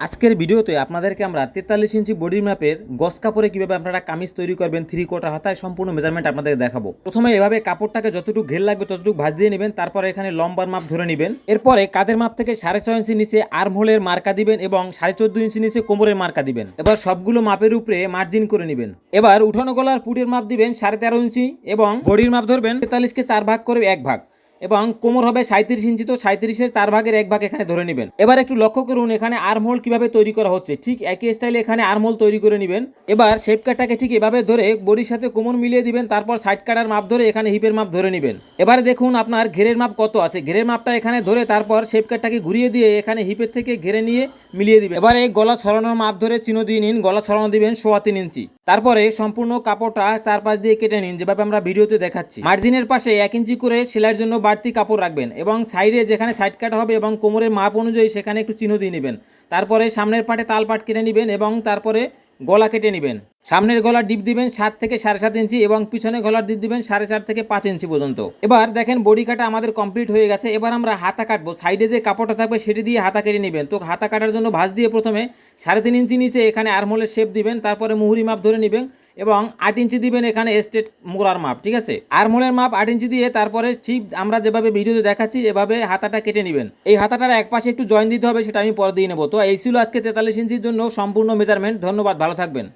আজকের ভিডিওতে আপনাদেরকে আমরা তেতাল্লিশ ইঞ্চি বডির ম্যাপের গস কাপড়ে কীভাবে আপনারা কামিজ তৈরি করবেন থ্রি কোয়ার্টার হাতায় সম্পূর্ণ মেজারমেন্ট আপনাদের দেখাবো। প্রথমে এভাবে কাপড়টাকে যতটুকু ঘের লাগবে ততটুকু ভাজ দিয়ে নেবেন, তারপরে এখানে লম্বার মাপ ধরে নেবেন। এরপরে কাদের মাপ থেকে সাড়ে ছয় ইঞ্চি নিচে আর্ম হোলের মার্কা দিবেন এবং সাড়ে চোদ্দ ইঞ্চি নিচে কোমরের মার্কা দিবেন। এবার সবগুলো মাপের উপরে মার্জিন করে নেবেন। এবার উঠানো গলার পুটের মাপ দিবেন সাড়ে তেরো ইঞ্চি এবং বডির মাপ ধরবেন তেতাল্লিশকে চার ভাগ করে এক ভাগ। এবং কোমর হবে সাঁত্রিশ ইঞ্চি, তো সাঁত্রিশের চার ভাগের এক ভাগ এখানে ধরে নেবেন। এবার একটু লক্ষ্য করুন, এখানে আর্মহোল কীভাবে তৈরি করা হচ্ছে। ঠিক একই স্টাইলে এখানে আর্মহোল তৈরি করে নেবেন। এবার শেপ কাটটাকে ঠিক এভাবে ধরে বডির সাথে কোমর মিলিয়ে দিবেন, তারপর সাইড কাটার মাপ ধরে এখানে হিপের মাপ ধরে নেবেন। এবারে দেখুন আপনার ঘেরের মাপ কত আছে। ঘেরের মাপটা এখানে ধরে তারপর শেপ কাটটাকে ঘুরিয়ে দিয়ে এখানে হিপের থেকে ঘেরে নিয়ে মিলিয়ে দিবেন। এবার এই গলা ছড়ানোর মাপ ধরে চিনো দিয়ে নিন। গলা ছড়ানো দিবেন সোয়া তিন ইঞ্চি। তারপরে সম্পূর্ণ কাপড়টা চারপাশ দিয়ে কেটে নিন, যেভাবে আমরা ভিডিওতে দেখাচ্ছি। মার্জিনের পাশে এক ইঞ্চি করে সেলাইয়ের জন্য বাড়তি কাপড় রাখবেন এবং সাইডে যেখানে সাইড কাটা হবে এবং কোমরের মাপ অনুযায়ী সেখানে একটু চিহ্ন দিয়ে নেবেন। তারপরে সামনের পাটে তাল পাট কেটে নেবেন এবং তারপরে গলা কেটে নেবেন। সামনের গলার ডিপ দিবেন সাত থেকে সাড়ে সাত ইঞ্চি এবং পিছনে গলার ডিপ দিবেন সাড়ে চার থেকে পাঁচ ইঞ্চি পর্যন্ত। এবার দেখেন বডি কাটা আমাদের কমপ্লিট হয়ে গেছে। এবার আমরা হাতা কাটবো। সাইডে যে কাপড়টা থাকবে সেটি দিয়ে হাতা কেটে নেবেন। তো হাতা কাটার জন্য ভাঁজ দিয়ে প্রথমে সাড়ে তিন ইঞ্চি নিচে এখানে আরমোলের শেপ দিবেন, তারপরে মুহুরি মাপ ধরে নেবেন। এবং আট ইঞ্চি দিবেন এখানে স্টেট মোড়ার মাপ, ঠিক আছে? আর মোড়ের মাপ আট ইঞ্চি দিয়ে তারপরে ঠিক আমরা যেভাবে ভিডিওতে দেখাচ্ছি, এভাবে হাতাটা কেটে নেবেন। এই হাতাটার এক পাশে একটু জয়েন দিতে হবে, সেটা আমি পরে দিয়ে নেব। তো এই ছিল আজকে তেতাল্লিশ ইঞ্চির জন্য সম্পূর্ণ মেজারমেন্ট ধন্যবাদ, ভালো থাকবেন।